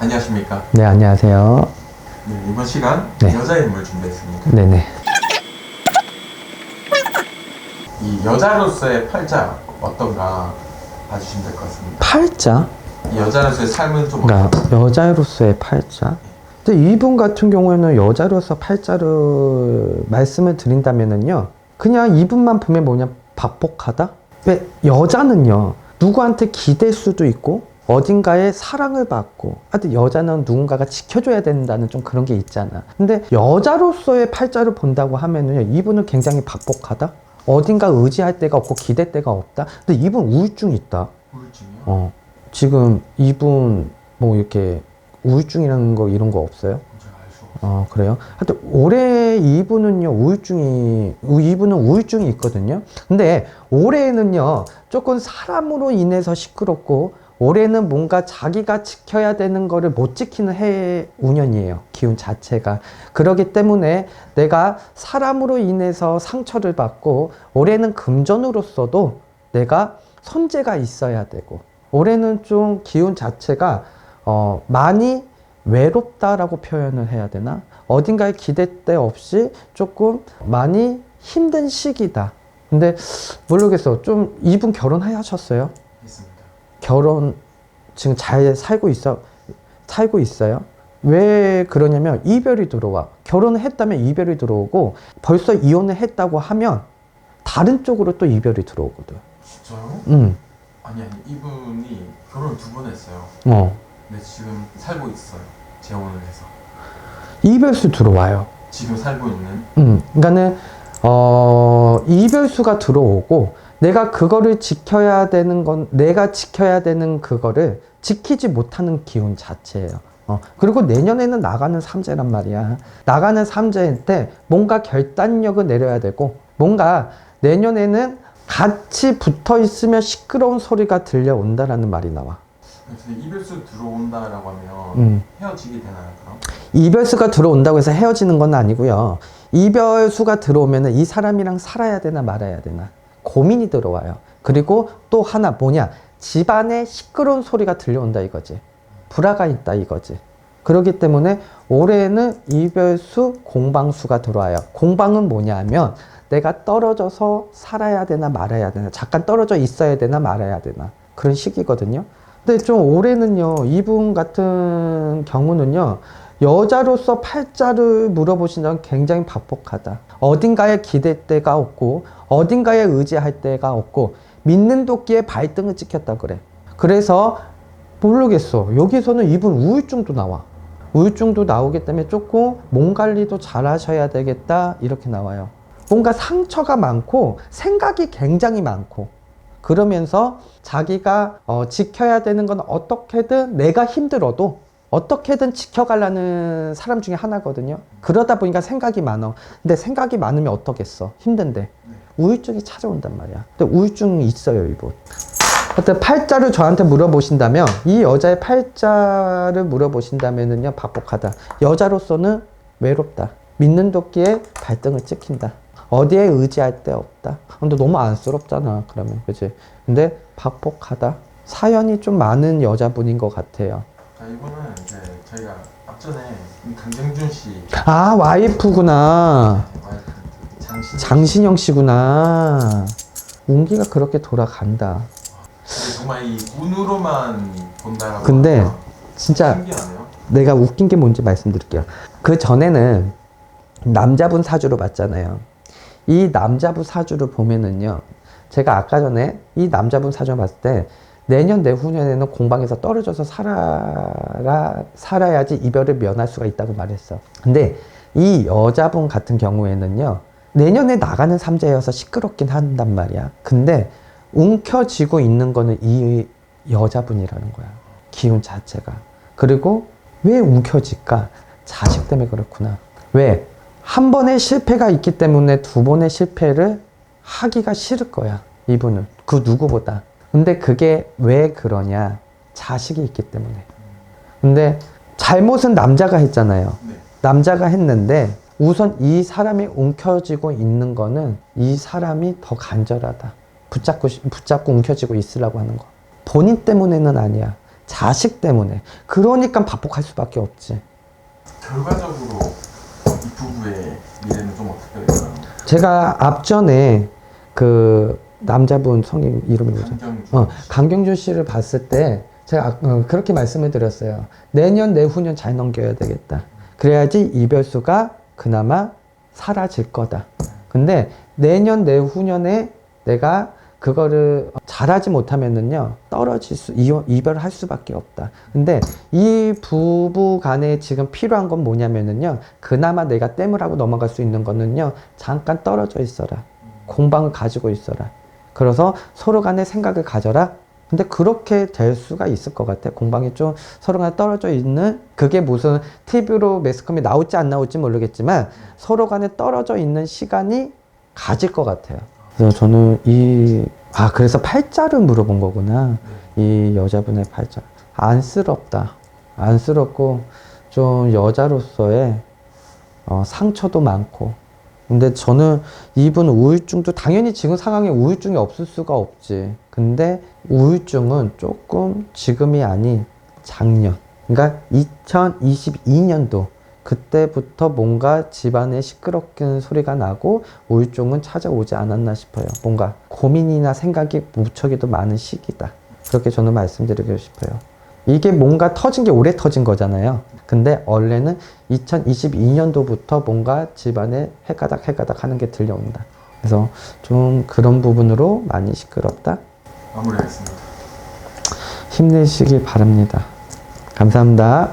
안녕하십니까. 네, 안녕하세요. 네, 이번 시간 네. 여자 인물 준비했습니다. 네네. 이 여자로서의 팔자 어떤가 봐주시면 될 것 같습니다. 팔자? 이 여자로서의 삶은 좀 그러니까 어떨까? 여자로서의 팔자? 근데 이분 같은 경우에는 여자로서 팔자를 말씀을 드린다면은요, 그냥 이분만 보면 뭐냐, 박복하다? 왜 여자는요, 누구한테 기댈 수도 있고, 어딘가에 사랑을 받고, 하여튼 여자는 누군가가 지켜줘야 된다는 좀 그런 게 있잖아. 근데 여자로서의 팔자를 본다고 하면은요, 이분은 굉장히 박복하다? 어딘가 의지할 데가 없고 기댈 데가 없다? 근데 이분 우울증 있다. 우울증이요? 어, 지금 이분 뭐 이렇게 우울증이라는 거 이런 거 없어요? 어, 그래요? 하여튼 올해 이분은요, 우울증이, 우- 이분은 우울증이 있거든요. 근데 올해는요, 조금 사람으로 인해서 시끄럽고, 올해는 뭔가 자기가 지켜야 되는 거를 못 지키는 해 운연이에요. 기운 자체가. 그러기 때문에 내가 사람으로 인해서 상처를 받고, 올해는 금전으로서도 내가 선재가 있어야 되고, 올해는 좀 기운 자체가, 어, 많이 외롭다라고 표현을 해야 되나? 어딘가에 기대대 없이 조금 많이 힘든 시기다. 근데 모르겠어. 좀 이분 결혼하셨어요? 결혼 지금 잘 살고 있어 살고 있어요. 왜 그러냐면 이별이 들어와. 결혼을 했다면 이별이 들어오고 벌써 이혼을 했다고 하면 다른 쪽으로 또 이별이 들어오거든. 진짜요? 음. 아니 아니 이분이 결혼 두 번 했어요. 어. 근데 지금 살고 있어요. 재혼을 해서 이별수 들어와요. 지금 살고 있는 음, 그러니까는 어, 이별수가 들어오고 내가 그거를 지켜야 되는 건 내가 지켜야 되는 그거를 지키지 못하는 기운 자체예요. 어, 그리고 내년에는 나가는 삼재란 말이야. 나가는 삼재일 때 뭔가 결단력을 내려야 되고 뭔가 내년에는 같이 붙어 있으면 시끄러운 소리가 들려온다라는 말이 나와. 이별수 들어온다라고 하면 음. 헤어지게 되나요 그럼? 이별수가 들어온다고 해서 헤어지는 건 아니고요. 이별수가 들어오면 이 사람이랑 살아야 되나 말아야 되나 고민이 들어와요. 그리고 또 하나 뭐냐 집안에 시끄러운 소리가 들려온다 이거지. 불화가 있다 이거지. 그렇기 때문에 올해는 이별수 공방수가 들어와요. 공방은 뭐냐면 내가 떨어져서 살아야 되나 말아야 되나 잠깐 떨어져 있어야 되나 말아야 되나 그런 시기거든요. 근데 좀 올해는요 이분 같은 경우는요 여자로서 팔자를 물어보신다면 굉장히 박복하다. 어딘가에 기댈 데가 없고 어딘가에 의지할 데가 없고 믿는 도끼에 발등을 찍혔다 그래. 그래서 모르겠어. 여기서는 이분 우울증도 나와. 우울증도 나오기 때문에 조금 몸 관리도 잘 하셔야 되겠다 이렇게 나와요. 뭔가 상처가 많고 생각이 굉장히 많고 그러면서 자기가 어, 지켜야 되는 건 어떻게든 내가 힘들어도 어떻게든 지켜가려는 사람 중에 하나거든요. 그러다 보니까 생각이 많아. 근데 생각이 많으면 어떻겠어? 힘든데. 우울증이 찾아온단 말이야. 근데 우울증이 있어요, 이분. 하여튼 팔자를 저한테 물어보신다면 이 여자의 팔자를 물어보신다면은요 박복하다 여자로서는 외롭다 믿는 도끼에 발등을 찍힌다 어디에 의지할 데 없다 근데 너무 안쓰럽잖아 그러면 그지 근데 박복하다 사연이 좀 많은 여자분인 것 같아요 자 이분은 앞전에 강정준 씨 아 와이프구나 와이프 장신 장신영 씨구나 운기가 그렇게 돌아간다 정말 이 운으로만 본다라고 근데 하면 진짜 신기하네요. 내가 웃긴 게 뭔지 말씀드릴게요. 그 전에는 남자분 사주로 봤잖아요. 이 남자분 사주를 보면은요. 제가 아까 전에 이 남자분 사주를 봤을 때 내년 내후년에는 공방에서 떨어져서 살아라, 살아야지 이별을 면할 수가 있다고 말했어. 근데 이 여자분 같은 경우에는요. 내년에 나가는 삼재여서 시끄럽긴 한단 말이야. 근데 움켜쥐고 있는 거는 이 여자분이라는 거야. 기운 자체가. 그리고 왜 움켜질까? 자식 때문에 그렇구나. 왜? 한 번의 실패가 있기 때문에 두 번의 실패를 하기가 싫을 거야. 이분은. 그 누구보다. 근데 그게 왜 그러냐? 자식이 있기 때문에. 근데 잘못은 남자가 했잖아요. 네. 남자가 했는데 우선 이 사람이 움켜쥐고 있는 거는 이 사람이 더 간절하다. 붙잡고, 싶- 붙잡고 움켜쥐고 있으라고 하는 거. 본인 때문에는 아니야. 자식 때문에. 그러니까 반복할 수밖에 없지. 결과적으로 이 부부의 미래는 좀 어떻게 될까요? 제가 앞전에 그 남자분 성님 이름이 뭐죠? 강경주 어, 강경준 씨를 봤을 때 제가 아- 어, 그렇게 말씀을 드렸어요. 내년 내후년 잘 넘겨야 되겠다. 그래야지 이별수가 그나마 사라질 거다. 근데 내년 내후년에 내가 그거를 잘하지 못하면은요 떨어질 수 이혼, 이별을 할 수밖에 없다. 근데 이 부부 간에 지금 필요한 건 뭐냐면은요 그나마 내가 땜을 하고 넘어갈 수 있는 거는요 잠깐 떨어져 있어라. 공방을 가지고 있어라. 그래서 서로 간에 생각을 가져라. 근데 그렇게 될 수가 있을 것 같아. 공방이 좀 서로 간에 떨어져 있는 그게 무슨 TV로 매스컴이 나올지 안 나올지 모르겠지만 서로 간에 떨어져 있는 시간이 가질 것 같아요. 그래서 저는 이, 아, 그래서 팔자를 물어본 거구나. 이 여자분의 팔자. 안쓰럽다. 안쓰럽고 좀 여자로서의 어, 상처도 많고. 근데 저는 이분 우울증도 당연히 지금 상황에 우울증이 없을 수가 없지. 근데 우울증은 조금 지금이 아닌 작년. 그러니까 2022년도 그때부터 뭔가 집안에 시끄럽게 소리가 나고 우울증은 찾아오지 않았나 싶어요. 뭔가 고민이나 생각이 무척이도 많은 시기다. 그렇게 저는 말씀드리고 싶어요. 이게 뭔가 터진 게 오래 터진 거잖아요. 근데 원래는 2022년도부터 뭔가 집안에 해가닥 해가닥 하는 게 들려온다. 그래서 좀 그런 부분으로 많이 시끄럽다. 마무리하겠습니다. 힘내시길 바랍니다. 감사합니다.